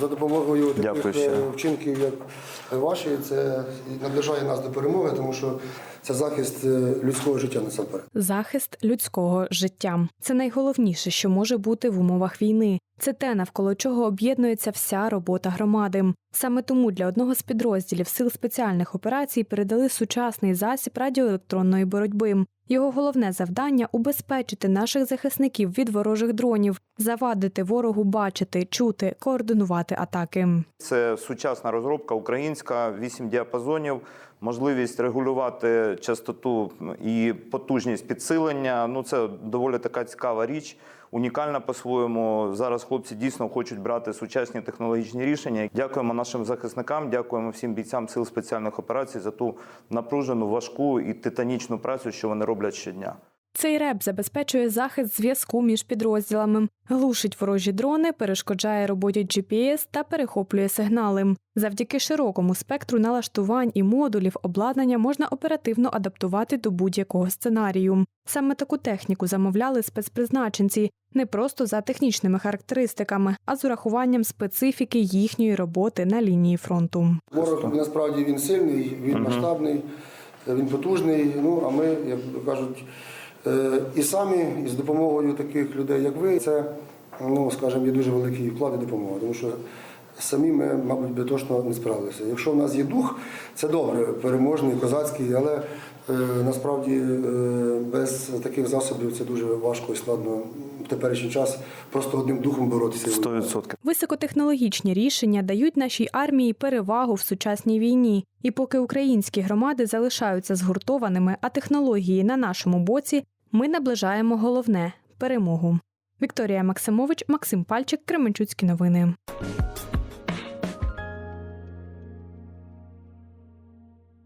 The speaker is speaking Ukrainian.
За допомогою таких Дякую е, вчинків, як ваші, це наближає нас до перемоги, тому що це захист е, людського життя насамперед. Захист людського життя це найголовніше, що може бути в умовах війни. Це те, навколо чого об'єднується вся робота громади. Саме тому для одного з підрозділів сил спеціальних операцій передали сучасний засіб радіоелектронної боротьби. Його головне завдання убезпечити наших захисників від ворожих дронів, завадити ворогу бачити, чути, координувати атаки. Це сучасна розробка українська, 8 діапазонів, можливість регулювати частоту і потужність підсилення. Ну це доволі така цікава річ, унікальна по-своєму. Зараз хлопці дійсно хочуть брати сучасні технологічні рішення. Дякуємо нашим захисникам, дякуємо всім бійцям сил спеціальних операцій за ту напружену, важку і титанічну працю, що вони роблять щодня. Цей реп забезпечує захист зв'язку між підрозділами, глушить ворожі дрони, перешкоджає роботі GPS та перехоплює сигнали. Завдяки широкому спектру налаштувань і модулів обладнання можна оперативно адаптувати до будь-якого сценарію. Саме таку техніку замовляли спецпризначенці не просто за технічними характеристиками, а з урахуванням специфіки їхньої роботи на лінії фронту. Ворог насправді він сильний, він масштабний, він потужний. Ну а ми, як кажуть, і самі, і з допомогою таких людей, як ви, це, ну скажімо, є дуже великий вклад і допомога, тому що. Самі ми, мабуть, би точно не справилися. Якщо в нас є дух, це добре, переможний, козацький, але е, насправді е, без таких засобів це дуже важко і складно в теперішній час просто одним духом боротися. 100%. Високотехнологічні рішення дають нашій армії перевагу в сучасній війні. І поки українські громади залишаються згуртованими, а технології на нашому боці, ми наближаємо головне перемогу. Вікторія Максимович, Максим Пальчик, Кременчуцькі новини.